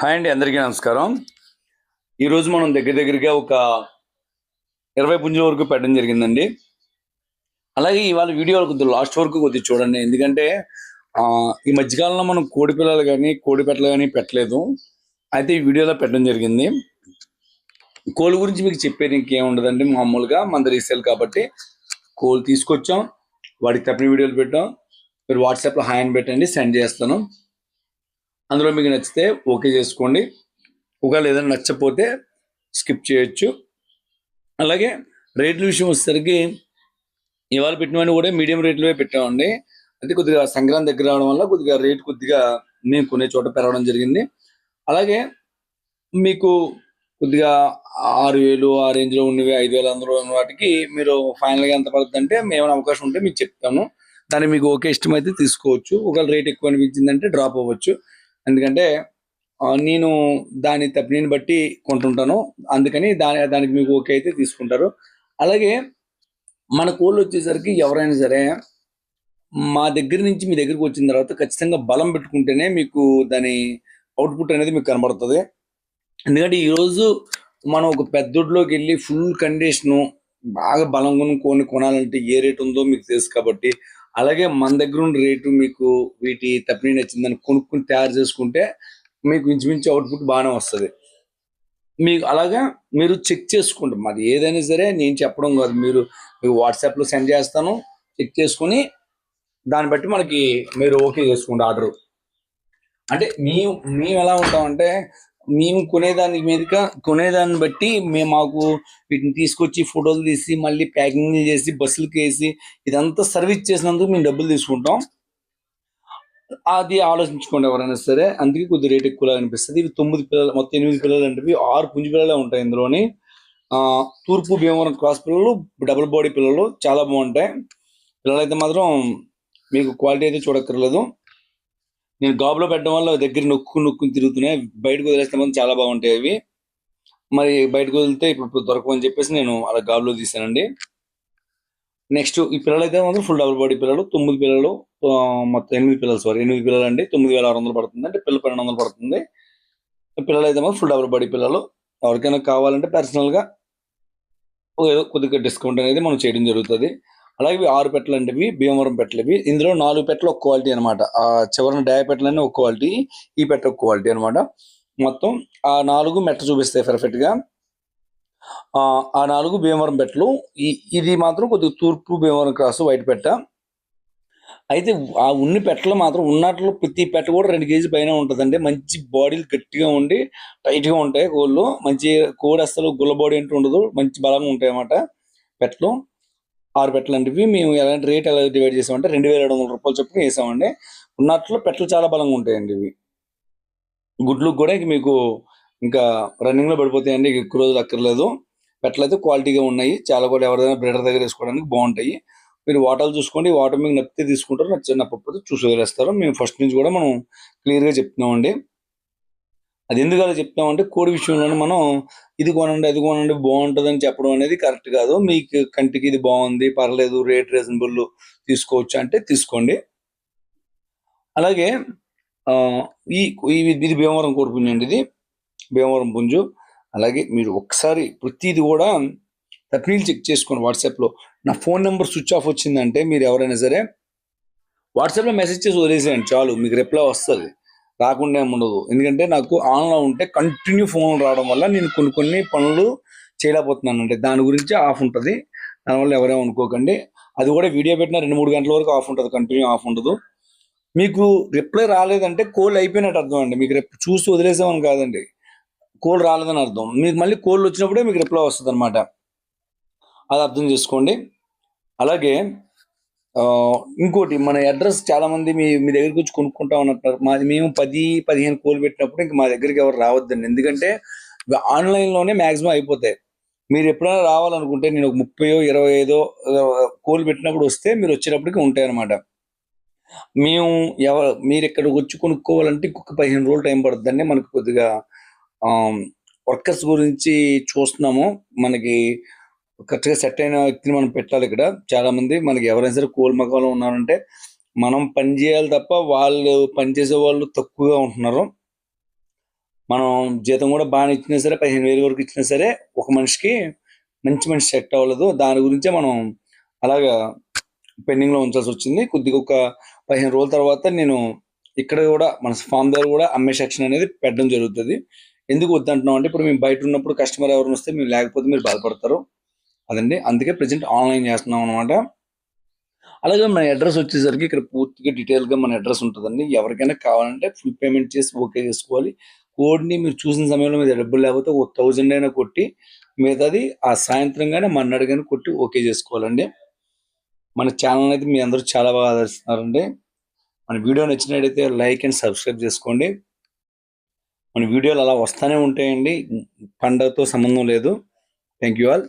Hi అండి అందరికీ నమస్కారం. ఈరోజు మనం దగ్గర దగ్గరగా ఒక ఇరవై పుంజుల వరకు పెట్టడం జరిగిందండి. అలాగే ఇవాళ వీడియో కొద్దిగా లాస్ట్ వరకు కొద్దిగా చూడండి. ఎందుకంటే ఈ మధ్యకాలంలో మనం కోడి పిల్లలు కానీ కోడి పెట్టలు కానీ పెట్టలేదు. అయితే ఈ వీడియోలో పెట్టడం జరిగింది. కోళ్ళ గురించి మీకు చెప్పేది ఇంకేం ఉండదండి. మామూలుగా మన రీసేల్ కాబట్టి కోళ్ళు తీసుకొచ్చాం. వాడికి తప్పిన వీడియోలు పెట్టాం. మీరు వాట్సాప్లో హాయ్ అని పెట్టండి సెండ్ చేస్తాను. అందులో మీకు నచ్చితే ఓకే చేసుకోండి. ఒకవేళ ఏదైనా నచ్చకపోతే స్కిప్ చేయొచ్చు. అలాగే రేట్ల విషయం వచ్చేసరికి ఇవాళ పెట్టినవన్నీ కూడా మీడియం రేట్లోనే పెట్టామండి. అంటే కొద్దిగా సంక్రాంతి దగ్గర రావడం వల్ల కొద్దిగా రేట్ కొద్దిగా మేము కొనే చోట పెరగడం జరిగింది. అలాగే మీకు కొద్దిగా ఆరు వేలు ఆ రేంజ్లో ఉన్నవి ఐదు వేలు అందులో ఉన్న వాటికి మీరు ఫైనల్గా ఎంత పడుతుంది అంటే ఏమైనా అవకాశం ఉంటే మీకు చెప్తాము. దాన్ని మీకు ఓకే ఇష్టమైతే తీసుకోవచ్చు. ఒకవేళ రేట్ ఎక్కువ అనిపించిందంటే డ్రాప్ అవ్వచ్చు. ఎందుకంటే నేను దాని తప్పిని బట్టి కొంటుంటాను. అందుకని దాని దానికి మీకు ఓకే అయితే తీసుకుంటారు. అలాగే మన కోళ్ళు వచ్చేసరికి ఎవరైనా సరే మా దగ్గర నుంచి మీ దగ్గరికి వచ్చిన తర్వాత ఖచ్చితంగా బలం పెట్టుకుంటేనే మీకు దాని అవుట్పుట్ అనేది మీకు కనబడుతుంది. ఎందుకంటే ఈరోజు మనం ఒక పెద్దోడ్లోకి వెళ్ళి ఫుల్ కండిషను బాగా బలం కొనుక్కొని కొనాలంటే ఏ రేట్ ఉందో మీకు తెలుసు కాబట్టి అలాగే మన దగ్గర ఉన్న రేటు మీకు వీటి తప్పిని నచ్చిందని కొనుక్కుని తయారు చేసుకుంటే మీకు ఇంచుమించు అవుట్పుట్ బాగానే వస్తుంది. మీకు అలాగా మీరు చెక్ చేసుకుంటాం మాది ఏదైనా సరే నేను చెప్పడం కాదు మీరు మీకు వాట్సాప్లో సెండ్ చేస్తాను చెక్ చేసుకుని దాన్ని బట్టి మనకి మీరు ఓకే చేసుకుంటే ఆర్డరు. అంటే మేము మేము ఎలా ఉంటామంటే మేము కొనేదాని మీదగా కొనేదాన్ని బట్టి మేము మాకు వీటిని తీసుకొచ్చి ఫోటోలు తీసి మళ్ళీ ప్యాకింగ్ చేసి బస్సులకి వేసి ఇదంతా సర్వీస్ చేసినందుకు మేము డబ్బులు తీసుకుంటాం. అది ఆలోచించుకోండి ఎవరైనా సరే. అందుకే కొద్ది రేట్ ఎక్కువగా అనిపిస్తుంది. ఇవి తొమ్మిది పిల్లలు మొత్తం ఎనిమిది పిల్లలు అంటే ఆరు పుంజు పిల్లలే ఉంటాయి ఇందులోని. తూర్పు భీమవరం క్రాస్ పిల్లలు డబుల్ బాడీ పిల్లలు చాలా బాగుంటాయి. పిల్లలు అయితే మాత్రం మీకు క్వాలిటీ అయితే చూడక్కర్లేదు. నేను గాబులో పెట్టడం వల్ల దగ్గర నొక్కు నొక్కుని తిరుగుతున్నాయి. బయటకు వదిలేస్తే మంది చాలా బాగుంటాయి అవి. మరి బయటకు వదిలితే ఇప్పుడు దొరకమని చెప్పేసి నేను అలా గాబులో తీసానండి. నెక్స్ట్ ఈ పిల్లలు అయితే మాత్రం ఫుల్ డబుల్ బాడీ పిల్లలు తొమ్మిది పిల్లలు మొత్తం ఎనిమిది పిల్లలు సారీ ఎనిమిది పిల్లలు అండి తొమ్మిది వేల ఆరు వందలు పడుతుంది. అంటే పిల్ల పన్నెండు వందలు పడుతుంది. ఈ పిల్లలు అయితే మాత్రం ఫుల్ డబుల్ బాడీ పిల్లలు. ఎవరికైనా కావాలంటే పర్సనల్గా ఏదో కొద్దిగా డిస్కౌంట్ అనేది మనం చేయడం జరుగుతుంది. అలాగే ఆరు పెట్టలు అంటే ఇవి భీమవరం పెట్టలు ఇవి. ఇందులో నాలుగు పెట్టలు ఒక క్వాలిటీ అనమాట ఆ చివరిన డయా పెట్టలన్నీ ఒక క్వాలిటీ ఈ పెట్ట ఒక క్వాలిటీ అనమాట మొత్తం ఆ నాలుగు మెట్ట చూపిస్తాయి పర్ఫెక్ట్గా. ఆ ఆ నాలుగు భీమవరం పెట్టలు. ఈ ఇది మాత్రం కొద్దిగా తూర్పు భీమవరం క్రాస్ వైట్ పెట్ట. అయితే ఆ ఉన్ని పెట్టలు మాత్రం ఉన్నట్లు ప్రతి పెట్ట కూడా రెండు కేజీ పైన ఉంటుందండి. మంచి బాడీలు గట్టిగా ఉండి టైట్గా ఉంటాయి కోళ్ళు. మంచి కోడి అసలు గుల్ల బాడీ అంటూ ఉండదు. మంచి బలంగా ఉంటాయి అన్నమాట పెట్టలు. ఆరు పెట్టలాంటివి మేము ఎలాంటి రేట్ ఎలా డివైడ్ చేసామంటే రెండు వేల ఏడు వందల రూపాయలు చొప్పున వేసామండి. ఉన్నట్లు పెట్టలు చాలా బలంగా ఉంటాయండి ఇవి. గుడ్లు కూడా ఇంక మీకు ఇంకా రన్నింగ్లో పడిపోతాయండి ఎక్కువ రోజులు అక్కర్లేదు. పెట్టలు అయితే క్వాలిటీగా ఉన్నాయి. చాలా కూడా ఎవరైనా బ్రీడర్ దగ్గర వేసుకోవడానికి బాగుంటాయి. మీరు వాటర్ చూసుకోండి. వాటర్ మీకు నప్పితే తీసుకుంటారు. నచ్చిన నప్పకపోతే చూసి వదిలేస్తారు. మేము ఫస్ట్ నుంచి కూడా మనం క్లియర్గా చెప్తున్నామండి. అది ఎందుకు అలా చెప్తామంటే కోడి విషయంలోనే మనం ఇది కొనండి అది కొనండి బాగుంటుంది అని చెప్పడం అనేది కరెక్ట్ కాదు. మీకు కంటికి ఇది బాగుంది పర్లేదు రేట్ రీజనబుల్ తీసుకోవచ్చు అంటే తీసుకోండి. అలాగే ఈ ఇది భీమవరం కోడి పుంజు అండి ఇది. భీమవరం పుంజు. అలాగే మీరు ఒకసారి ప్రతిది కూడా తప్నీలు చెక్ చేసుకోండి వాట్సాప్లో. నా ఫోన్ నెంబర్ స్విచ్ ఆఫ్ వచ్చిందంటే మీరు ఎవరైనా సరే వాట్సాప్లో మెసేజ్ చేసి వదిలేసేయండి చాలు మీకు రిప్లై వస్తుంది. రాకుండా ఉండదు. ఎందుకంటే నాకు ఆన్లో ఉంటే కంటిన్యూ ఫోన్ రావడం వల్ల నేను కొన్ని కొన్ని పనులు చేయలేకపోతున్నాను. అంటే దాని గురించి ఆఫ్ ఉంటుంది. దానివల్ల ఎవరేమో అనుకోకండి. అది కూడా వీడియో పెట్టిన రెండు మూడు గంటల వరకు ఆఫ్ ఉంటుంది. కంటిన్యూ ఆఫ్ ఉండదు. మీకు రిప్లై రాలేదంటే కోల్ అయిపోయినట్టు అర్థం అండి. మీకు రేపు చూసి వదిలేసామని కాదండి. కోల్ రాలేదని అర్థం. మీకు మళ్ళీ కోళ్ళు వచ్చినప్పుడే మీకు రిప్లై వస్తుంది అనమాట అది అర్థం చేసుకోండి. అలాగే ఇంకోటి మన అడ్రస్ చాలా మంది మీ మీ దగ్గరికి వచ్చి కొనుక్కుంటా ఉన్నట్టున్నారు. మాది మేము పది పదిహేను కోలు పెట్టినప్పుడు ఇంక మా దగ్గరికి ఎవరు రావద్దండి. ఎందుకంటే ఆన్లైన్లోనే మ్యాక్సిమం మాక్సిమం అయిపోతాయి. మీరు ఎప్పుడైనా రావాలనుకుంటే నేను ఒక ముప్పయో ఇరవై ఐదో కోలు పెట్టినప్పుడు వస్తే మీరు వచ్చేటప్పటికి ఉంటాయన్నమాట మేము ఎవరు మీరు ఇక్కడికి వచ్చి కొనుక్కోవాలంటే ఇంకొక పదిహేను రోజులు టైం పడుతుందండి మనకు కొద్దిగా వర్కర్స్ గురించి చూస్తున్నాము. మనకి కరెక్ట్గా సెట్ అయిన వ్యక్తిని మనం పెట్టాలి ఇక్కడ. చాలా మంది మనకి ఎవరైనా సరే కోల్ మగంలో ఉన్నారంటే మనం పని చేయాలి తప్ప వాళ్ళు పని చేసే వాళ్ళు తక్కువగా ఉంటున్నారు. మనం జీతం కూడా బాగా ఇచ్చినా సరే పదిహేను వేలు వరకు ఇచ్చినా సరే ఒక మనిషికి మంచి మనిషి సెట్ అవ్వలేదు. దాని గురించే మనం అలాగా పెండింగ్లో ఉంచాల్సి వచ్చింది. కొద్దిగా ఒక పదిహేను రోజుల తర్వాత నేను ఇక్కడ కూడా మన ఫామ్ దగ్గర కూడా అమ్మే సెక్షన్ అనేది పెట్టడం జరుగుతుంది. ఎందుకు వద్దంటున్నాం అంటే ఇప్పుడు మేము బయట ఉన్నప్పుడు కస్టమర్ ఎవరైనా వస్తే మేము లేకపోతే మీరు బాధపడతారు. అదండి. అందుకే ప్రజెంట్ ఆన్లైన్ చేస్తున్నాం అనమాట అలాగే మన అడ్రస్ వచ్చేసరికి ఇక్కడ పూర్తిగా డీటెయిల్గా మన అడ్రస్ ఉంటుందండి. ఎవరికైనా కావాలంటే ఫుల్ పేమెంట్ చేసి ఓకే చేసుకోవాలి. కోడ్ని మీరు చూసిన సమయంలో మీద డబ్బులు లేకపోతే ఒక థౌజండ్ అయినా కొట్టి మిగతాది ఆ సాయంత్రం కానీ మన్నాడు కానీ కొట్టి ఓకే చేసుకోవాలండి. మన ఛానల్ అయితే మీ అందరూ చాలా బాగా ఆదరిస్తున్నారండి. మన వీడియో నచ్చినట్టయితే లైక్ అండ్ సబ్స్క్రైబ్ చేసుకోండి. మన వీడియోలు అలా వస్తూనే ఉంటాయండి. పండగతో సంబంధం లేదు. Thank you all.